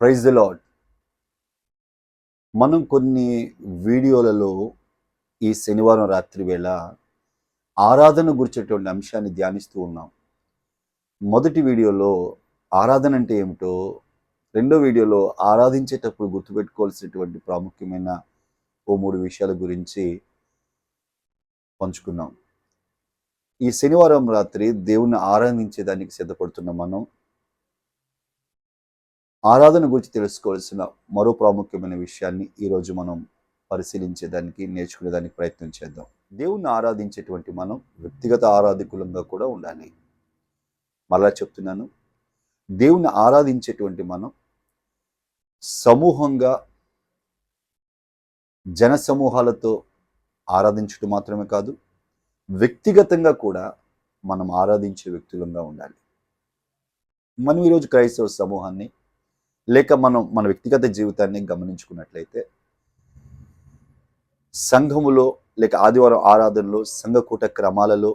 Praise the lord మనం కొన్ని వీడియోలలో ఈ శనివారం రాత్రి వేళ ఆరాధన గురించేటువంటి అంశాన్ని ధ్యానిస్తూ ఉన్నాం. మొదటి వీడియోలో ఆరాధన అంటే ఏమిటో రెండో వీడియోలో ఆరాధించేటప్పుడు గుర్తుపెట్టుకోవాల్సినటువంటి ప్రాముఖ్యమైన ఓ మూడు విషయాల గురించి పంచుకున్నాం ఈ శనివారం రాత్రి దేవుణ్ణి ఆరాధించేదానికి సిద్ధపడుతున్న మనం. ఆరాధన గురించి తెలుసుకోవాల్సిన మరో ప్రాముఖ్యమైన విషయాన్ని ఈరోజు మనం పరిశీలించేదానికి నేర్చుకునేదానికి ప్రయత్నం చేద్దాం. దేవుణ్ణి ఆరాధించేటువంటి మనం వ్యక్తిగత ఆరాధికులంగా కూడా ఉండాలి. మరలా చెప్తున్నాను దేవుణ్ణి ఆరాధించేటువంటి మనం సమూహంగా జన సమూహాలతో ఆరాధించడం మాత్రమే కాదు వ్యక్తిగతంగా కూడా మనం ఆరాధించే వ్యక్తులంగా ఉండాలి. మనం ఈరోజు క్రైస్తవ సమూహాన్ని లేక మనం మన వ్యక్తిగత జీవితాన్ని గమనించుకున్నట్లయితే సంఘములో లేక ఆదివారం ఆరాధనలో సంఘకూట క్రమాలలో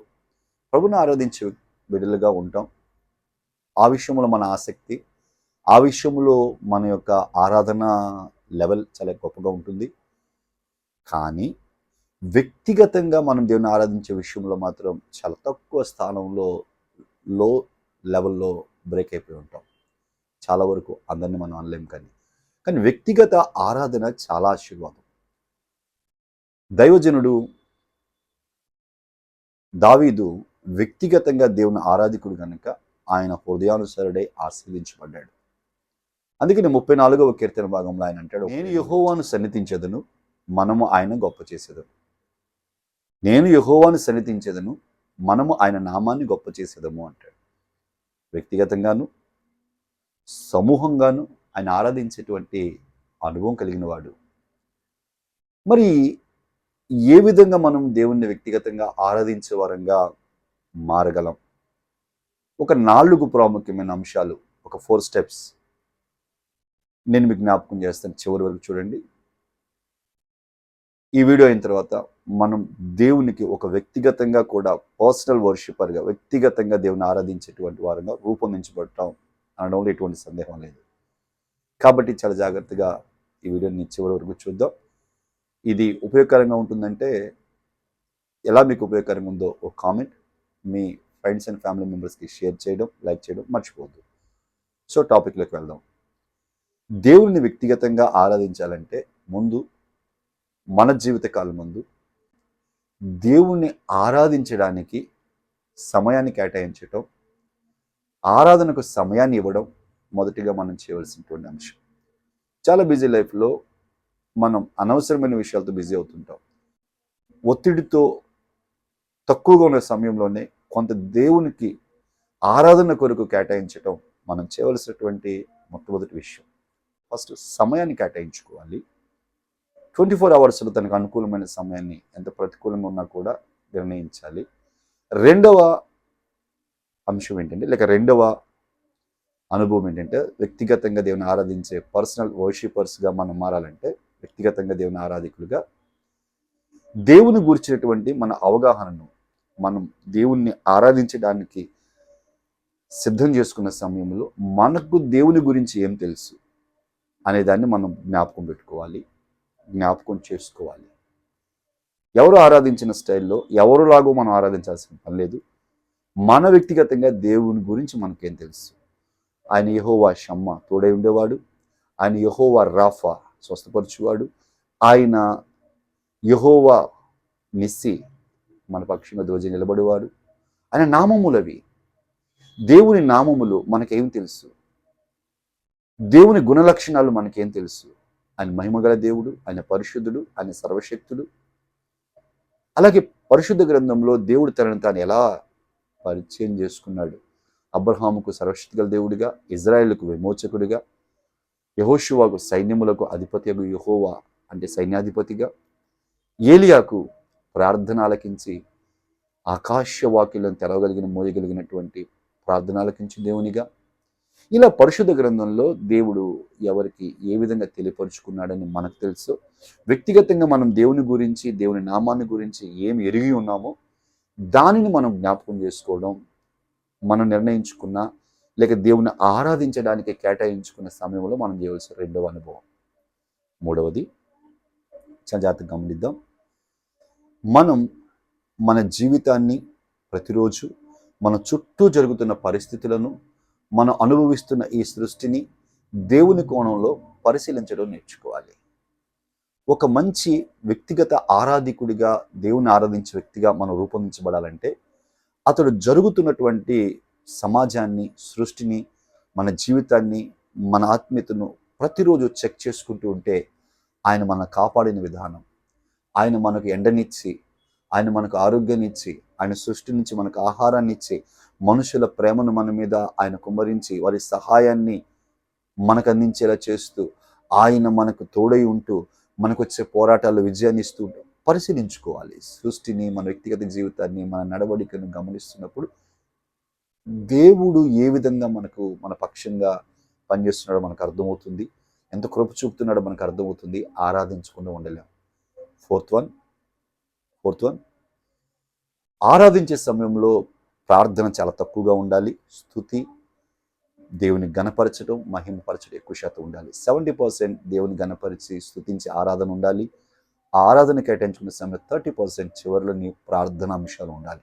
ప్రభుని ఆరాధించే బిడ్డలుగా ఉంటాం. ఆ విషయంలో మన ఆసక్తి ఆ విషయంలో మన యొక్క ఆరాధన లెవెల్ చాలా గొప్పగా ఉంటుంది. కానీ వ్యక్తిగతంగా మనం దేవుని ఆరాధించే విషయంలో మాత్రం చాలా తక్కువ స్థానంలో లో లెవెల్లో బ్రేక్ అయిపోయి ఉంటాం. చాలా వరకు అందరినీ మనం అనలేం కానీ. కానీ వ్యక్తిగత ఆరాధన చాలా ఆశీర్వాదం. దైవజనుడు దావీదు వ్యక్తిగతంగా దేవుని ఆరాధికుడు కనుక ఆయన హృదయానుసరుడై ఆశీర్వించబడ్డాడు అందుకని ముప్పై నాలుగవ కీర్తన భాగంలో ఆయన అంటాడు నేను యహోవాను సన్నిధించదను మనము ఆయన గొప్ప చేసేదను నేను యహోవాను సన్నిధించదను మనము ఆయన నామాన్ని గొప్ప చేసేదము అంటాడు. వ్యక్తిగతంగాను సమూహంగాను ఆయన ఆరాధించేటువంటి అనుభవం కలిగిన వాడు. మరి ఏ విధంగా మనం దేవుణ్ణి వ్యక్తిగతంగా ఆరాధించే వారంగా మారగలం? ఒక నాలుగు ప్రాముఖ్యమైన అంశాలు ఒక ఫోర్ స్టెప్స్ నేను మీకు జ్ఞాపకం చేస్తాను చివరి వరకు చూడండి. ఈ వీడియో అయిన తర్వాత మనం దేవునికి ఒక వ్యక్తిగతంగా కూడా పర్సనల్ వర్షిపర్గా వ్యక్తిగతంగా దేవుని ఆరాధించేటువంటి వారంగా రూపొందించబడటం అనడంలో ఎటువంటి సందేహం లేదు. కాబట్టి చాలా జాగ్రత్తగా ఈ వీడియోని చివరి వరకు చూద్దాం. ఇది ఉపయోగకరంగా ఉంటుందంటే ఎలా మీకు ఉపయోగకరంగా ఉందో ఒక కామెంట్ మీ ఫ్రెండ్స్ అండ్ ఫ్యామిలీ మెంబర్స్కి షేర్ చేయడం లైక్ చేయడం మర్చిపోవద్దు. సో టాపిక్లోకి వెళ్దాం. దేవుడిని వ్యక్తిగతంగా ఆరాధించాలంటే ముందు మన జీవితకాలం ముందు దేవుణ్ణి ఆరాధించడానికి సమయాన్ని కేటాయించటం ఆరాధనకు సమయాన్ని ఇవ్వడం మొదటిగా మనం చేయవలసినటువంటి అంశం. చాలా బిజీ లైఫ్లో మనం అనవసరమైన విషయాలతో బిజీ అవుతుంటాం. ఒత్తిడితో తక్కువగా ఉన్న సమయంలోనే కొంత దేవునికి ఆరాధన కొరకు కేటాయించటం మనం చేయవలసినటువంటి మొట్టమొదటి విషయం. ఫస్ట్ సమయాన్ని కేటాయించుకోవాలి. ట్వంటీ ఫోర్ అవర్స్లో తనకు అనుకూలమైన సమయాన్ని ఎంత ప్రతికూలంగా ఉన్నా కూడా నిర్ణయించాలి. రెండవ అంశం ఏంటంటే లేక రెండవ అనుభవం ఏంటంటే వ్యక్తిగతంగా దేవుని ఆరాధించే పర్సనల్ వర్షిపర్స్గా మనం మారాలంటే వ్యక్తిగతంగా దేవుని ఆరాధికులుగా దేవుని గురించినటువంటి మన అవగాహనను మనం దేవుణ్ణి ఆరాధించడానికి సిద్ధం చేసుకున్న సమయంలో మనకు దేవుని గురించి ఏం తెలుసు అనేదాన్ని మనం జ్ఞాపకం పెట్టుకోవాలి జ్ఞాపకం చేసుకోవాలి. ఎవరు ఆరాధించిన స్టైల్లో ఎవరులాగో మనం ఆరాధించాల్సిన పని లేదు. మన వ్యక్తిగతంగా దేవుని గురించి మనకేం తెలుసు? ఆయన యహోవా షమ్మ తోడై ఉండేవాడు. ఆయన యహోవా రాఫా స్వస్థపరచువాడు. ఆయన యహోవా నిస్సి మన పక్షంగా ధ్వజ నిలబడేవాడు. ఆయన నామములవి. దేవుని నామములు మనకేం తెలుసు? దేవుని గుణలక్షణాలు మనకేం తెలుసు? ఆయన మహిమగల దేవుడు ఆయన పరిశుద్ధుడు ఆయన సర్వశక్తుడు. అలాగే పరిశుద్ధ గ్రంథంలో దేవుడు తనను తాను ఎలా పరిచయం చేసుకున్నాడు. అబ్రహాముకు సర్వశక్తి గల దేవుడిగా ఇజ్రాయెల్కు విమోచకుడిగా యహోషువాకు సైన్యములకు అధిపతి యహోవా అంటే సైన్యాధిపతిగా ఏలియాకు ప్రార్థన ఆలకించి ఆకాశవాక్యులను తెరవగలిగిన మోయగలిగినటువంటి ప్రార్థన ఆలకించి దేవునిగా. ఇలా పరిశుద్ధ గ్రంథంలో దేవుడు ఎవరికి ఏ విధంగా తెలియపరుచుకున్నాడని మనకు తెలుసు. వ్యక్తిగతంగా మనం దేవుని గురించి దేవుని నామాన్ని గురించి ఏమి ఎరిగి ఉన్నామో దానిని మనం జ్ఞాపకం చేసుకోవడం మనం నిర్ణయించుకున్న లేక దేవుని ఆరాధించడానికి కేటాయించుకున్న సమయంలో మనం చేయవలసిన రెండవ అనుభవం. మూడవది చాలా జాగ్రత్తగా గమనిద్దాం. మనం మన జీవితాన్ని ప్రతిరోజు మన చుట్టూ జరుగుతున్న పరిస్థితులను మనం అనుభవిస్తున్న ఈ సృష్టిని దేవుని కోణంలో పరిశీలించడం నేర్చుకోవాలి. ఒక మంచి వ్యక్తిగత ఆరాధికుడిగా దేవుని ఆరాధించే వ్యక్తిగా మనం రూపొందించబడాలంటే అతడు జరుగుతున్నటువంటి సమాజాన్ని సృష్టిని మన జీవితాన్ని మన ఆత్మీయతను ప్రతిరోజు చెక్ చేసుకుంటూ ఉంటే ఆయన మన కాపాడిన విధానం. ఆయన మనకు ఎండనిచ్చి ఆయన మనకు ఆరోగ్యాన్ని ఇచ్చి ఆయన సృష్టి నుంచి మనకు ఆహారాన్ని ఇచ్చి మనుషుల ప్రేమను మన మీద ఆయన కుమ్మరించి వారి సహాయాన్ని మనకు అందించేలా చేస్తూ ఆయన మనకు తోడై ఉంటూ మనకు వచ్చే పోరాటాలు విజయాన్ని ఇస్తూ పరిశీలించుకోవాలి. సృష్టిని మన వ్యక్తిగత జీవితాన్ని మన నడవడికను గమనిస్తున్నప్పుడు దేవుడు ఏ విధంగా మనకు మన పక్షంగా పనిచేస్తున్నాడో మనకు అర్థమవుతుంది. ఎంత కృప చూపుతున్నాడో మనకు అర్థమవుతుంది. ఆరాధించకుండా ఉండలేం. ఫోర్త్ వన్ ఫోర్త్ వన్ ఆరాధించే సమయంలో ప్రార్థన చాలా తక్కువగా ఉండాలి. స్థుతి దేవుని గణపరచడం మహిమపరచడం ఎక్కువ శాతం ఉండాలి. సెవెంటీ పర్సెంట్ దేవుని గణపరిచి స్థుతించి ఆరాధన ఉండాలి. ఆ ఆరాధన కేటాయించుకున్న సమయంలో థర్టీ పర్సెంట్ చివరిలో నీ ప్రార్థన అంశాలు ఉండాలి.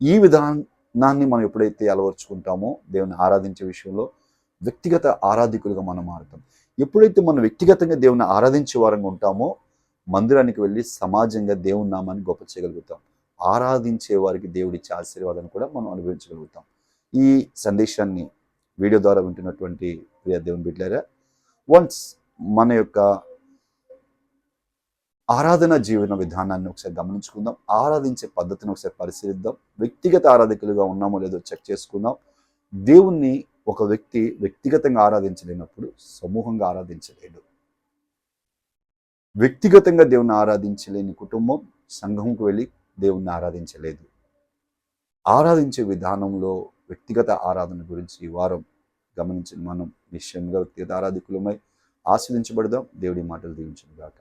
ఈ విధానాన్ని మనం ఎప్పుడైతే అలవర్చుకుంటామో దేవుని ఆరాధించే విషయంలో వ్యక్తిగత ఆరాధికులుగా మనం మారుతాం. ఎప్పుడైతే మనం వ్యక్తిగతంగా దేవుని ఆరాధించే వారంగా ఉంటామో మందిరానికి వెళ్ళి సమాజంగా దేవుని నామాన్ని గొప్ప చేయగలుగుతాం. ఆరాధించే వారికి దేవుడిచ్చే ఆశీర్వాదాన్ని కూడా మనం అనుభవించగలుగుతాం. ఈ సందేశాన్ని వీడియో ద్వారా వింటున్నటువంటి ప్రియ దేవుని బిడ్డారా వన్స్ మన యొక్క ఆరాధన జీవన విధానాన్ని ఒకసారి గమనించుకుందాం. ఆరాధించే పద్ధతిని ఒకసారి పరిశీలిద్దాం. వ్యక్తిగత ఆరాధకులుగా ఉన్నామో లేదో చెక్ చేసుకుందాం. దేవుణ్ణి ఒక వ్యక్తి వ్యక్తిగతంగా ఆరాధించలేనప్పుడు సమూహంగా ఆరాధించలేడు. వ్యక్తిగతంగా దేవుని ఆరాధించలేని కుటుంబం సంఘంకు వెళ్ళి దేవుణ్ణి ఆరాధించలేదు. ఆరాధించే విధానంలో వ్యక్తిగత ఆరాధన గురించి ఈ వారం గమనించిన మనం నిశ్చయంగా వ్యక్తిగత ఆరాధికులమై ఆస్వాదించబడదాం. దేవుడి మాటలు దీవించిన గాక